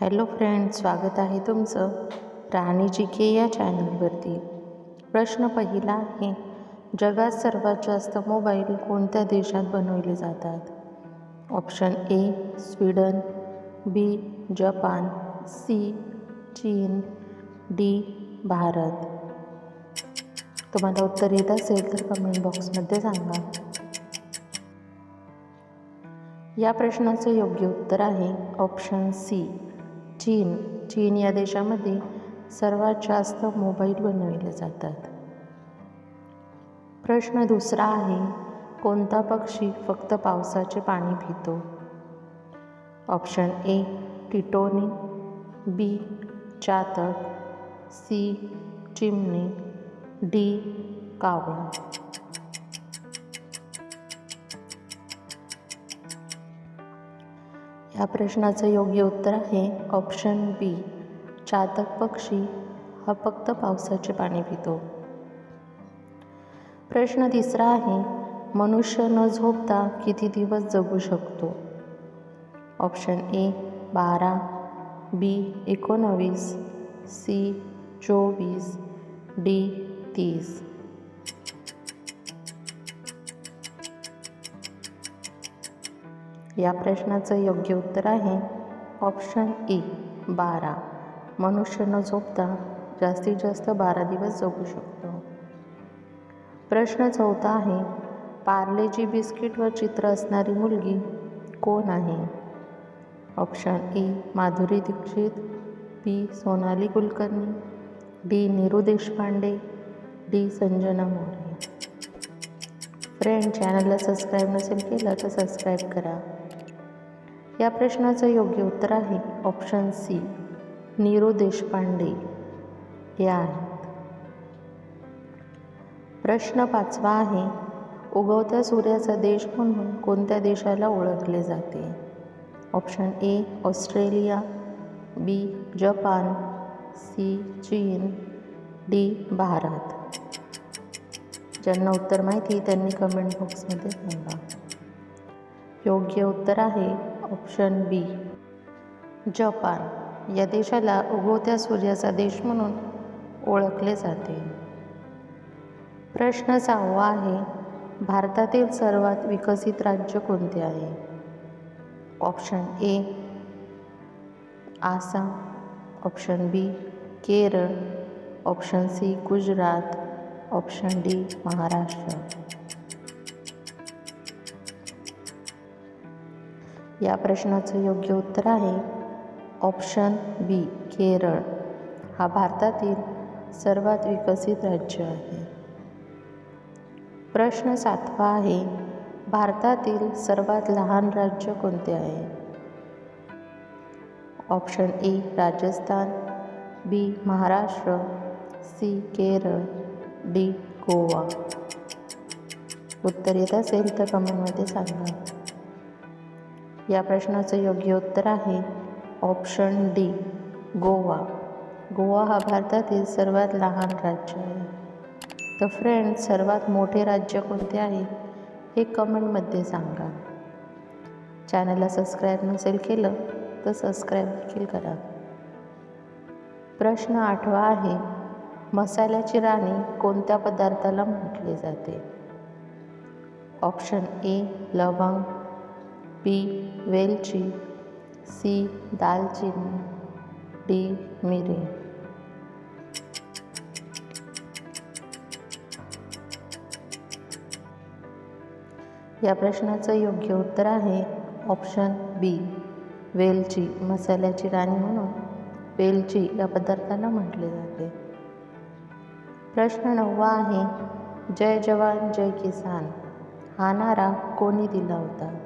Hello friend स्वागत आहे तुमचं राणी जी के या चॅनलवरती. प्रश्न पहिला आहे जगात सर्वात जास्त मोबाईल कोणत्या देशात बनवले जातात? Option A Sweden B Japan C चीन डी भारत. तुम्हाला उत्तर येत असेल तर कमेंट बॉक्समध्ये सांगा. या प्रश्नाचं योग्य उत्तर आहे ऑप्शन सी. चीन चीन या देशामध्ये सर्वात जास्त मोबाईल बनविले जातात. प्रश्न दुसरा आहे कोणता पक्षी फक्त पावसाचे पाणी पितो? ऑप्शन ए टिटोनी बी चातक सी चिमणी डी कावळा. या प्रश्नाचं योग्य उत्तर आहे ऑप्शन बी चातक पक्षी हा फक्त पावसाचे पाणी पितो. प्रश्न तिसरा आहे मनुष्य न झोपता किती दिवस जगू शकतो? ऑप्शन ए बारा बी एकोणवीस सी चोवीस डी तीस. या प्रश्नाचं योग्य उत्तर आहे. ऑप्शन ए बारा. मनुष्य न झोपता जास्तीत जास्त बारा दिवस जगू शकतो. प्रश्न चौथा आहे पार्लेजी बिस्किटवर चित्र असणारी मुलगी कोण आहे? Option A Madhuri Dixit B Sonali Kulkarni D Neeru Deshpande D Sanjana More. Friend चॅनलला सबस्क्राईब नसेल केलं तर सबस्क्राईब करा. या प्रश्नाचं योग्य उत्तर आहे. Option C Neeru Deshpande. हे आहेत प्रश्न पाचवा आहे. उगवत्या सूर्याचा देश म्हणून कोणत्या देशाला ओळखले जाते? Option A Australia. B Japan. C चीन. डी भारत. ज्यांना उत्तर माहिती त्यांनी कमेंट बॉक्समध्ये सांगा योग्य उत्तर आहे ऑप्शन बी. जपान या देशाला उगवत्या सूर्याचा देश म्हणून ओळखले जाते. प्रश्न सहावा आहे भारतातील सर्वात विकसित राज्य कोणते आहे? Option A Assam. Option B Kerala. Option C Gujarat. Option D Maharashtra. या प्रश्नाचं योग्य उत्तर आहे. Option B Kerala. हा भारतातील सर्वात विकसित राज्य आहे. प्रश्न सातवा आहे भारतातील सर्वात लहान राज्य कोणते आहे? Option A Rajasthan. B Maharashtra. C Kerala. D Goa. उत्तर येत असेल तर कमेंटमध्ये सांगा. या प्रश्नाचं योग्य उत्तर आहे ऑप्शन डी गोवा. गोवा हा भारतातील सर्वात लहान राज्य आहे. तर फ्रेंड सर्वात मोठे राज्य कोणते आहे? हे कमेंटमध्ये सांगा. चॅनलला सबस्क्राईब नसेल केलं तर सबस्क्राईब देखील करा. प्रश्न आठवा आहे मसाल्याची राणी कोणत्या पदार्थाला म्हटले जाते? ऑप्शन ए लवंग. बी वेलची सी दालचिनी डी मिरी. या प्रश्नाचं योग्य उत्तर आहे ऑप्शन बी वेलची मसाल्याची राणी म्हणून वेलची या पदार्थाला म्हटले जाते. प्रश्न नववा आहे जय जवान जय किसान. हा नारा कोणी दिला होता?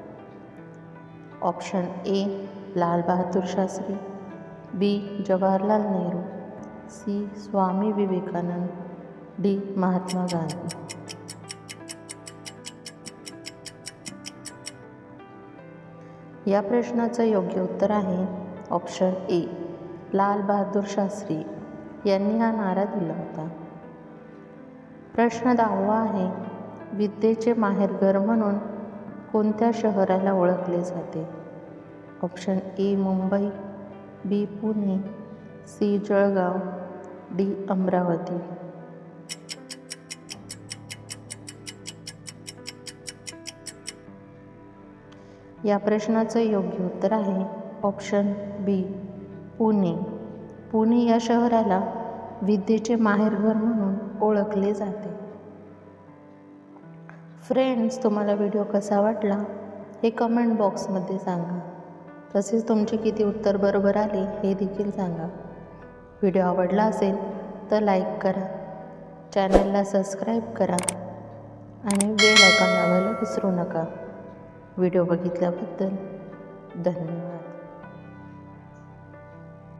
Option A Lal Bahadur Shastri B Jawaharlal Nehru C Swami Vivekananda D Mahatma Gandhi. या प्रश्नाचं योग्य उत्तर आहे ऑप्शन ए लाल बहादूर शास्त्री. यांनी हा नारा दिला होता. प्रश्न दहावा आहे विद्येचे माहेरघर म्हणून कोणत्या शहराला ओळखले जाते? Option A Mumbai B Pune C Jalgaon D Amravati. या प्रश्नाचं योग्य उत्तर आहे ऑप्शन बी पुणे. पुणे या शहराला विद्येचे माहेरघर म्हणून ओळखले जाते. फ्रेंड्स तुम्हाला व्हिडिओ कसा वाटला? हे कमेंट बॉक्समध्ये सांगा. तसेच तुमचे किती उत्तर बरोबर आले हे देखील सांगा. व्हिडिओ आवडला असेल तर लाईक करा. चॅनलला सबस्क्राईब करा. आणि बेल आयकॉन लावायला विसरू नका. व्हिडिओ बघितल्याबद्दल धन्यवाद.